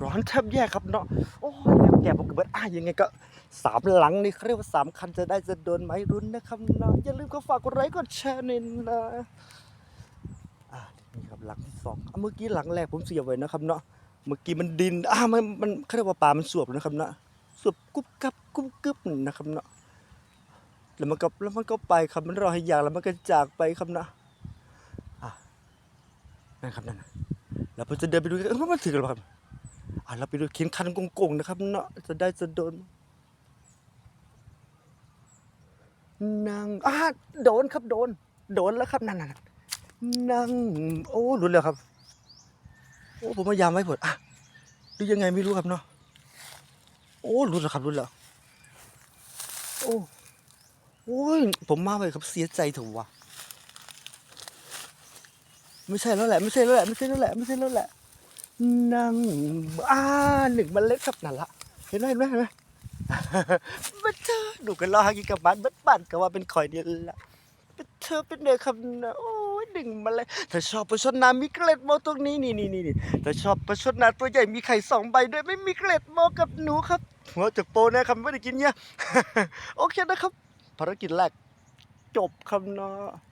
ร้อนแทบแย่ครับเนาะโอ้ยแล้วแกผมก็เบิดอะยังไงก็สามหลังนี่เขาเรียกว่าสามคันจะได้จะโดนไหมรุนนะครับเนาะอย่าลืมก็ฝากกดไลค์กดแชร์นี่นะอะนี่ครับหลังที่สองเมื่อกี้หลังแรกผมเสียบไว้นะครับเนาะเมื่อกี้มันดินอะมันมันเขาเรียกว่าปลามันสวบนะครับเนาะสวบกุ๊บกับกุ๊บกึ๊บนะครับเนาะแล้วมันก็แล้วมันก็ไปครับมันรอให้ยากแล้วมันก็จากไปครับเนาะอะนั่นครับนั่นนะ แล้วผมจะเดินไปดูเออมันถึงแล้วครับอะเราไปดูเข็นคันโกงๆนะครับเนาะจะได้จะโดนนางอะโดนครับโดน โดนแล้วครับนั่นน่ะนางโอ้รุนแล้วครับ โอ้ผมพยายามไว้ผลอะดูยังไงไม่รู้ครับเนาะโอ้รุนแล้วครับรุนแล้วโอ้โอ้ยผมมาไปครับเสียใจเถอะวะ ไม่ใช่แล้วแหละ ไม่ใช่แล้วแหละ ไม่ใช่แล้วแหละ ไม่ใช่แล้วแหละ นั่งอ่าหนึ่งมันเล็กครับนั่นละ เห็นไหมเห็นไหมเห็นไหมบัดเธอดูกันรอหากิกับบ้านบัดบ้านก็ว่าเป็นข่อยเดียวละบัดเธอเป็นเด็กครับนะโอ้ยหนึ่งเมาเลยถ้าชอบประชดนามีเกล็ดโมตรงนี้นี่นี่นี่นี่ถ้าชอบประชดนาตัวใหญ่มีไข่สองใบด้วยไม่มีเกล็ดโมกับหนูครับหัวจากโปนะครับไม่ได้กินเนี่ยโอเคนะครับภารกิจแรกจบครับเนาะ